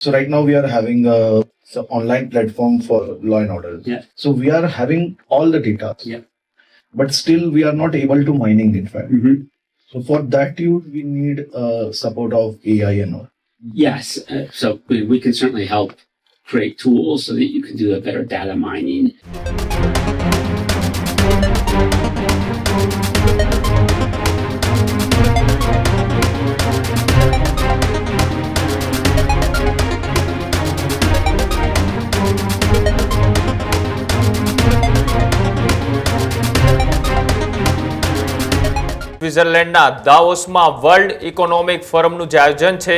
So right now we are having a so online platform for law and order. Yeah. So we are having all the data. Yeah. But still we are not able to mining in fact. Mm-hmm. So for that you we need uh, support of AI and all. Yes, uh, so we, we can certainly help create tools so that you can do a better data mining. સ્વિટ્ઝરલેન્ડના દાવોસમાં world economic ફોરમનું જે આયોજન છે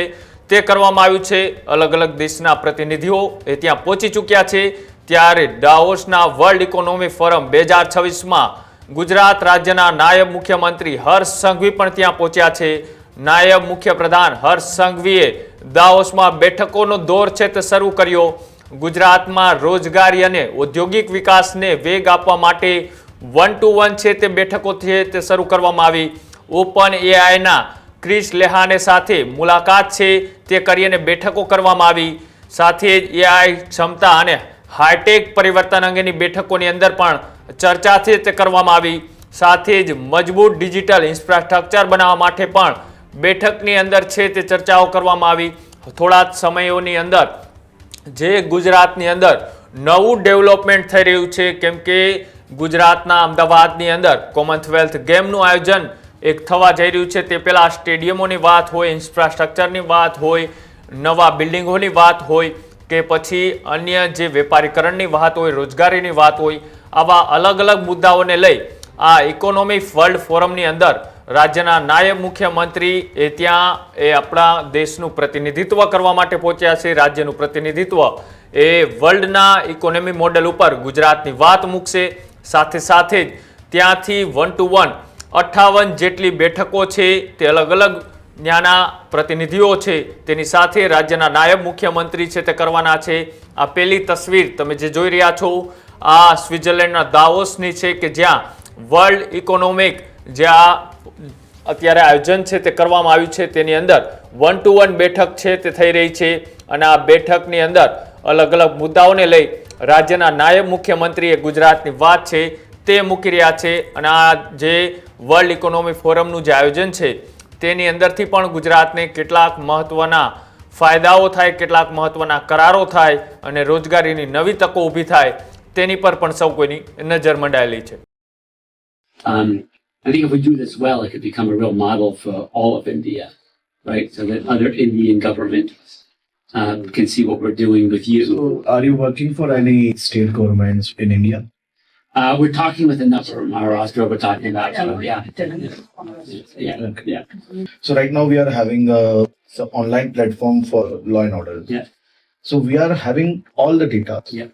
તે કરવામાં આવ્યું છે. અલગ અલગ દેશના પ્રતિનિધિઓ એ ત્યાં પહોંચી ચૂક્યા છે. ત્યારે દાવોસના વર્લ્ડ ઇકોનોમિક ફોરમ બે હજાર છવ્વીસમાં ગુજરાત રાજ્યના નાયબ મુખ્યમંત્રી હર્ષ સંઘવી પણ ત્યાં પહોંચ્યા છે. નાયબ મુખ્યપ્રધાન હર્ષ સંઘવીએ દાવોસમાં બેઠકોનો દોર છે તે શરૂ કર્યો. ગુજરાતમાં રોજગારી અને ઔદ્યોગિક વિકાસને વેગ આપવા માટે વન ટુ વન છે તે બેઠકો છે તે શરૂ કરવામાં આવી. ઓપન એઆઈના ક્રિસ લેહાને સાથે મુલાકાત છે તે કરી અને બેઠકો કરવામાં આવી. સાથે જ એઆઈ ક્ષમતા અને હાઈટેક પરિવર્તન અંગેની બેઠકોની અંદર પણ ચર્ચા છે તે કરવામાં આવી. સાથે જ મજબૂત ડિજિટલ ઇન્ફ્રાસ્ટ્રક્ચર બનાવવા માટે પણ બેઠકની અંદર છે તે ચર્ચાઓ કરવામાં આવી. થોડા જ સમયોની અંદર જે ગુજરાતની અંદર નવું ડેવલપમેન્ટ થઈ રહ્યું છે, કેમ કે ગુજરાતના અમદાવાદની અંદર કોમનવેલ્થ ગેમનું આયોજન એક થવા જઈ રહ્યું છે. તે પહેલાં સ્ટેડિયમોની વાત હોય ઇન્ફ્રાસ્ટ્રક્ચરની વાત હોય, નવા બિલ્ડિંગોની વાત હોય કે પછી અન્ય જે વેપારીકરણની વાત હોય, રોજગારીની વાત હોય, આવા અલગ અલગ મુદ્દાઓને લઈ આ ઇકોનોમિક વર્લ્ડ ફોરમની અંદર રાજ્યના નાયબ મુખ્યમંત્રી એ ત્યાં એ આપણા દેશનું પ્રતિનિધિત્વ કરવા માટે પહોંચ્યા છે. રાજ્યનું પ્રતિનિધિત્વ એ વર્લ્ડના ઇકોનોમી મોડેલ ઉપર ગુજરાતની વાત મૂકશે. સાથે સાથે જ ત્યાંથી વન ટુ વન અઠ્ઠાવન જેટલી બેઠકો છે તે અલગ અલગ ત્યાંના પ્રતિનિધિઓ છે. તેની સાથે રાજ્યના નાયબ મુખ્યમંત્રી છે તે કરવાના છે. આ પહેલી તસવીર તમે જે જોઈ રહ્યા છો, આ સ્વિટ્ઝરલેન્ડના દાવોસની છે કે જ્યાં વર્લ્ડ ઇકોનોમિક જે આ અત્યારે આયોજન છે તે કરવામાં આવ્યું છે. તેની અંદર વન ટુ વન બેઠક છે તે થઈ રહી છે અને આ બેઠકની અંદર અલગ અલગ મુદ્દાઓને લઈ રાજ્યના નાયબ મુખ્યમંત્રીએ ગુજરાતની વાત છે તે મૂકી રહ્યા છે અને આ જે વર્લ્ડ ઇકોનોમિક ફોરમનું જે આયોજન છે તેની અંદરથી પણ ગુજરાતને કેટલાક મહત્વના ફાયદાઓ થાય કેટલાક મહત્વના કરારો થાય અને રોજગારીની નવી તકો ઊભી થાય તેની પર પણ સૌ કોઈની નજર મંડાયેલી છે Um, right? So that other Indian governments um, can see what we're doing with you. So are you working for any state governments in India? Uh, we're talking with a number of Maharashtra, we're talking about, so, yeah. Yeah, yeah, So right now we are having a so online platform for law and order. yeah. So we are having all the data. Yeah.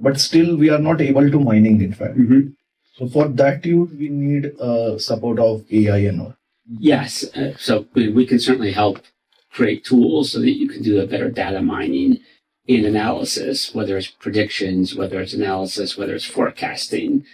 But still we are not able to mining in fact. Mm-hmm. So for that you we need uh, support of AI and all. Yes, uh, so we, we can certainly help create tools so that you can do a better data mining and analysis, whether it's predictions, whether it's analysis, whether it's forecasting.